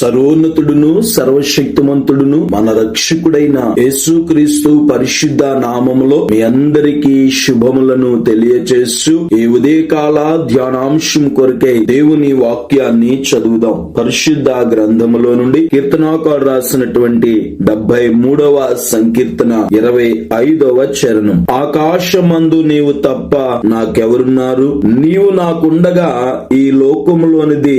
సర్వోన్నతుడును సర్వశక్తిమంతుడును మన రక్షకుడైన యేసుక్రీస్తు పరిశుద్ధ నామములో మీ అందరికీ శుభములను తెలియచేస్తూ ఈ ఉదయకాల ధ్యానాంశం కొరకై దేవుని వాక్యాన్ని చదువుదాం. పరిశుద్ధ గ్రంథములో నుండి కీర్తనాకారు రాసినటువంటి డెబ్బై మూడవ సంకీర్తన ఇరవై ఐదవ చరణం. ఆకాశమందు నీవు తప్ప నాకెవరున్నారు? నీవు నాకుండగా ఈ లోకములోనిది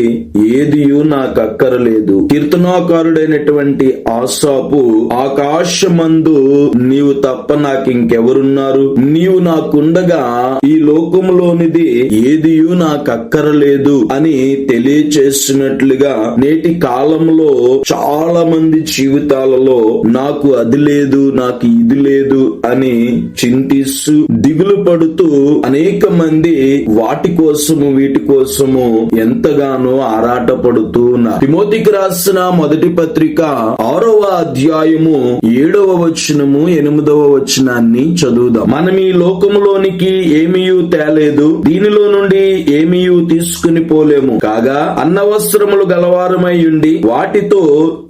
ఏదియు నాకక్కరలేదు. లేదు. కీర్తనాకారుడైనటువంటి ఆసాపు ఆకాశమందు నీవు తప్ప నాకు ఇంకెవరున్నారు నీవు నాకుండగా ఈ లోకంలోనిది ఏదియు నాకక్కరలేదు అని తెలియచేసినట్లుగా నేటి కాలంలో చాలా మంది జీవితాలలో నాకు అది లేదు నాకు ఇది లేదు అని చింతిస్తూ దిగులు పడుతూ అనేక మంది వాటి కోసము వీటి కోసము ఎంతగానో ఆరాటపడుతూ ఉన్నారు. తిమోతికి రాసిన మొదటి పత్రిక ఆరవ అధ్యాయము ఏడవ వచనము ఎనిమిదవ వచనాన్ని చదువుదాం. మనం ఈ లోకములోనికి ఏమీయూ తేలేదు దీనిలో నుండి ఏమీయూ తీసుకుని పోలేము. కాగా అన్నవస్త్రములు గలవారమై ఉండి వాటితో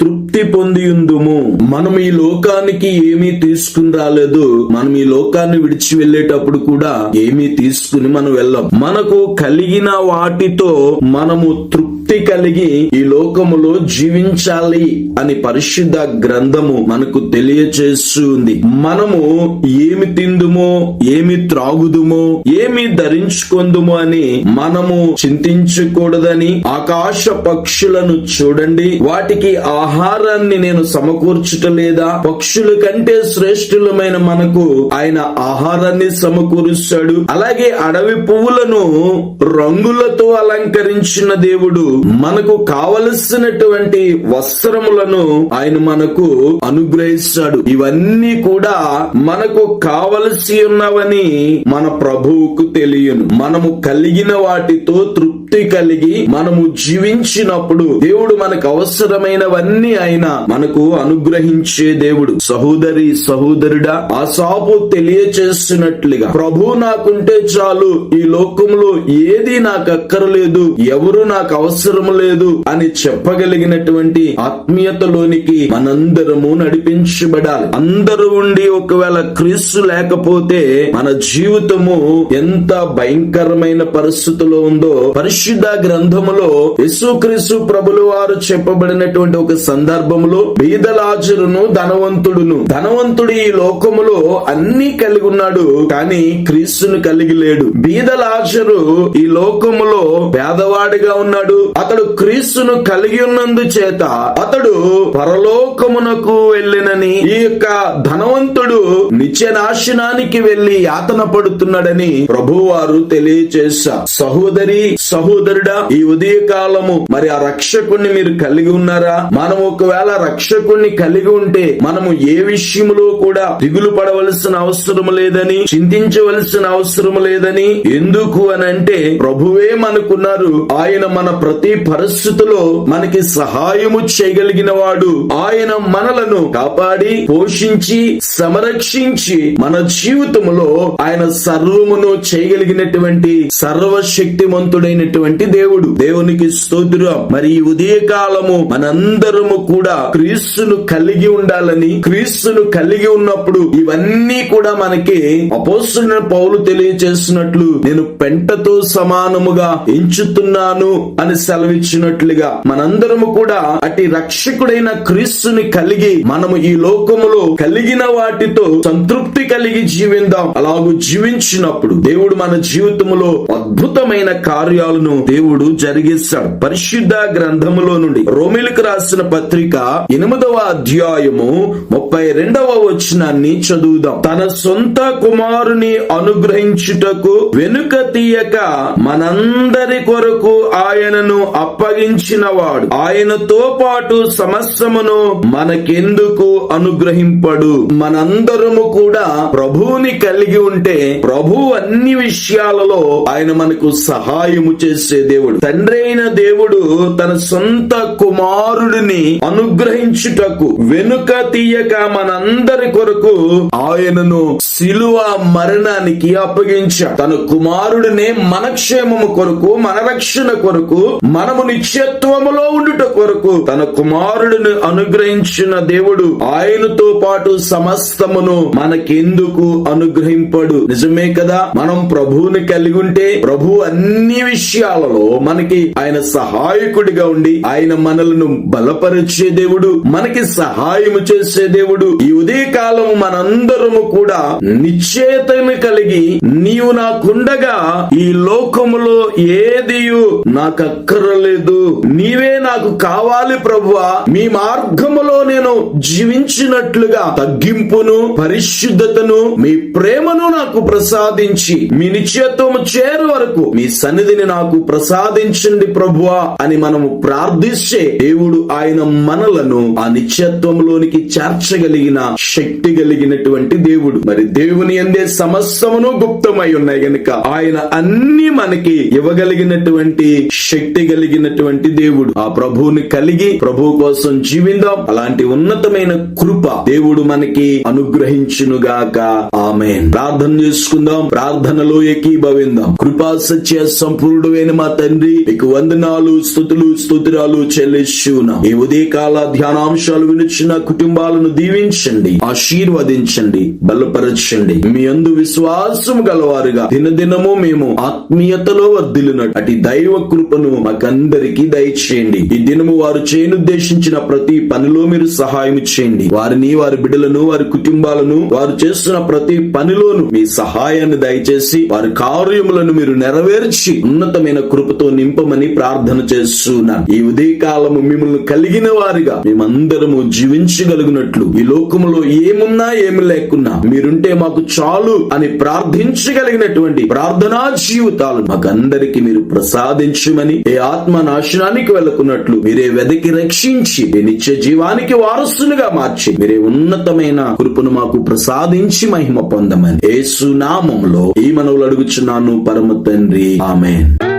తృప్తి పొందియుందుము మనం ఈ లోకానికి ఏమీ తీసుకుని రాలేదు. మనం ఈ లోకాన్ని విడిచి వెళ్ళేటప్పుడు కూడా ఏమీ తీసుకుని మనం వెళ్ళం. మనకు కలిగిన వాటితో మనము తృప్తి కలిగి ఈ లోకములో జీవించాలి అని పరిశుద్ధ గ్రంథము మనకు తెలియచేస్తుంది. మనము ఏమి తిందుమో ఏమి త్రాగుదుమో ఏమి ధరించుకుందుమో అని మనము చింతించకూడదని ఆకాశ పక్షులను చూడండి. వాటికి ఆహారాన్ని నేను సమకూర్చుటలేదా? పక్షుల కంటే శ్రేష్ఠులమైన మనకు ఆయన ఆహారాన్ని సమకూరుస్తాడు. అలాగే అడవి పువ్వులను రంగులతో అలంకరించిన దేవుడు మనకు కావలసినటువంటి వస్త్రములను ఆయన మనకు అనుగ్రహిస్తాడు. ఇవన్నీ కూడా మనకు కావలసి ఉన్నవని మన ప్రభువుకు తెలియను. మనము కలిగిన వాటితో తృప్తి కలిగి మనము జీవించినప్పుడు దేవుడు మనకు అవసరమైనవన్నీ ఆయన మనకు అనుగ్రహించే దేవుడు. సహోదరి సహోదరుడా ఆ సాపు తెలియచేస్తున్నట్లుగా ప్రభు నాకుంటే చాలు ఈ లోకంలో ఏది నాకు అక్కరలేదు ఎవరు నాకు అవసరం లేదు అని చెప్పగలిగినటువంటి ఆత్మీయతలోనికి మనందరము నడిపించబడాలి. అందరూ ఉండి ఒకవేళ క్రీస్తు లేకపోతే మన జీవితము ఎంత భయంకరమైన పరిస్థితిలో ఉందో పరిశుద్ధ గ్రంథములో యేసుక్రీస్తు ప్రభులు వారు చెప్పబడినటువంటి ఒక సందర్భంలో బీదలాజులను ధనవంతుడును. ధనవంతుడు ఈ లోకములో అన్ని కలిగి ఉన్నాడు కానీ క్రీస్తును కలిగి లేడు. బీదలాజరు ఈ లోకములో పేదవాడిగా ఉన్నాడు. అతడు క్రీస్తును కలిగి ఉన్నందు చేత అతడు పరలోకమునకు వెళ్ళినని ఈ యొక్క ధనవంతుడు నిత్య నాశనానికి వెళ్ళి యాతన పడుతున్నాడని ప్రభువారు తెలియచేశా సహోదరి సహోదరుడా ఈ ఉదయ కాలము మరి ఆ రక్షకుణ్ణి మీరు కలిగి ఉన్నారా? మనం ఒకవేళ రక్షకుణ్ణి కలిగి ఉంటే మనము ఏ విషయములో కూడా దిగులు పడవలసిన అవసరం లేదని చింతించవలసిన అవసరం లేదని? ఎందుకు అని అంటే ప్రభువే మనకున్నారు. ఆయన మన ప్రతి పరిస్థితిలో మనకి సహాయము చేయగలిగిన వాడు ఆయన మనలను కాపాడి పోషించి సంరక్షించి మన జీవితంలో ఆయన సర్వమును చేయగలిగినటువంటి సర్వశక్తిమంతుడైనటువంటి దేవుడు. దేవునికి స్తోత్రం. మరి ఈ ఉదయ కాలము మనందరము కూడా క్రీస్తును కలిగి ఉండాలని క్రీస్తును కలిగి ఉన్నప్పుడు ఇవన్నీ కూడా మనకి అపోస్తున్న పౌలు తెలియచేస్తున్నట్లు నేను పెంటతో సమానముగా ఎంచుతున్నాను అని సెలవిచ్చినట్లుగా మనందరము కూడా అటు రక్షకుడైన క్రీస్తుని కలిగి మనము ఈ లోకములో కలిగిన వాటితో సంతృప్తి కలిగి జీవిందాం. అలాగూ జీవించినప్పుడు దేవుడు మన జీవితములో అద్భుతమైన కార్యాలను దేవుడు జరిగిస్తాడు పరిశుద్ధ గ్రంథములో నుండి రోమిలకు రాసిన పత్రిక ఎనిమిదవ అధ్యాయము ముప్పై రెండవ వచనాన్ని చదువుదాం. తన సొంత కుమారుని అనుగ్రహించుటకు వెనుక తీయక మనందరి కొరకు ఆయనను అప్పగించిన వాడు ఆయనతో పాటు సమస్తమును మనకెందుకు అనుగ్రహింపడు? మనందరము కూడా ప్రభువుని కలిగి ఉంటే ప్రభు అన్ని విషయాలలో ఆయన మనకు సహాయము చేసే దేవుడు. తండ్రి అయిన దేవుడు తన సొంత కుమారుడిని అనుగ్రహించుటకు వెనుక తీయక మనందరి కొరకు ఆయనను శిలువ మరణానికి అప్పగించాడు. తన కుమారుడినే మన క్షేమము కొరకు మన రక్షణ కొరకు మనము నిత్యత్వములో ఉండుట కొరకు తన కుమారుడిని అనుగ్రహించిన దేవుడు ఆయనతో పాటు సమస్తమును మనకెందుకు అనుగ్రహింపడు? నిజమే కదా? మనం ప్రభువుని కలిగి ఉంటే ప్రభు అన్ని విషయాలలో మనకి ఆయన సహాయకుడిగా ఉండి ఆయన మనలను బలపరిచే దేవుడు మనకి సహాయము చేసే దేవుడు. ఈ ఉదయ కాలము మనందరము కూడా నిశ్చేతను కలిగి నీవు నాకుండగా ఈ లోకములో ఏదియు నాకు అక్కరలేదు నీవే నాకు కావాలి ప్రభువా. మీ మార్గములో నేను జీవించినట్లుగా తగ్గింపును పరిశుద్ధతను మీ ప్రేమను నాకు ప్రసాదించి మీ నిత్యత్వము చేరు వరకు మీ సన్నిధిని నాకు మాకు ప్రసాదించండి ప్రభువా అని మనము ప్రార్థిస్తే దేవుడు ఆయన మనలను ఆ నిత్యత్వంలోనికి చేర్చగలిగిన శక్తి కలిగినటువంటి దేవుడు. మరి దేవుని అందే సమస్తమును గుప్తమై ఉన్నాయి గనుక ఆయన అన్ని మనకి ఇవ్వగలిగినటువంటి శక్తి కలిగినటువంటి దేవుడు. ఆ ప్రభువుని కలిగి ప్రభు కోసం జీవిందాం. అలాంటి ఉన్నతమైన కృప దేవుడు మనకి అనుగ్రహించునుగాక. ఆమె ప్రార్థన చేసుకుందాం. ప్రార్థనలో ఏకీభవిందాం. కృపా సత్య సంపూర్ణమైన మా తండ్రి మీకు వందనాలు స్థుతులు స్తోత్రాలు చెల్లిస్తున్నాం. ఈ ఉదయకాల ధ్యానాంశాలు వినిచిన కుటుంబాలను దీవించండి ఆశీర్వదించండి బలపరచండి. మీ అందు విశ్వాసం గలవారుగా. దినదినము మేము ఆత్మీయతలో వర్ధిల్లినట్టు. అటు దైవ కృపను మాకందరికి దయచేయండి. ఈ దినము వారు చేయనుద్దేశించిన ప్రతి పనిలో మీరు సహాయం చేయండి. వారిని వారి బిడ్డలను వారి కుటుంబాలను వారు చేస్తున్న ప్రతి పనిలోను మీ సహాయాన్ని దయచేసి వారి కార్యములను మీరు నెరవేర్చి ఉన్నతమైన కృపతో నింపమని ప్రార్థన చేస్తున్నాను. ఈ ఉదయకాలము మిమ్మల్ని కలిగిన వారిగా మేమందరము జీవించగలిగినట్లు ఈ లోకములో ఏమున్నా ఏమి లేకున్నా మీరుంటే మాకు చాలు అని ప్రార్థించగలిగినటువంటి ప్రార్థనా జీవితాలు మాకందరికి మీరు ప్రసాదించమని ఏ ఆత్మ నాశనానికి వెళ్ళకున్నట్లు మీరే వెదకి రక్షించి మీ నిత్య జీవానికి వారసులుగా మార్చి మీరే ఉన్నతమైన కృపను మాకు ప్రసాదించి మహిమ పొందమని ఏసునామంలో ఈ మనవులు అడుగుచున్నాను పరమ తండ్రి. ఆమెన్.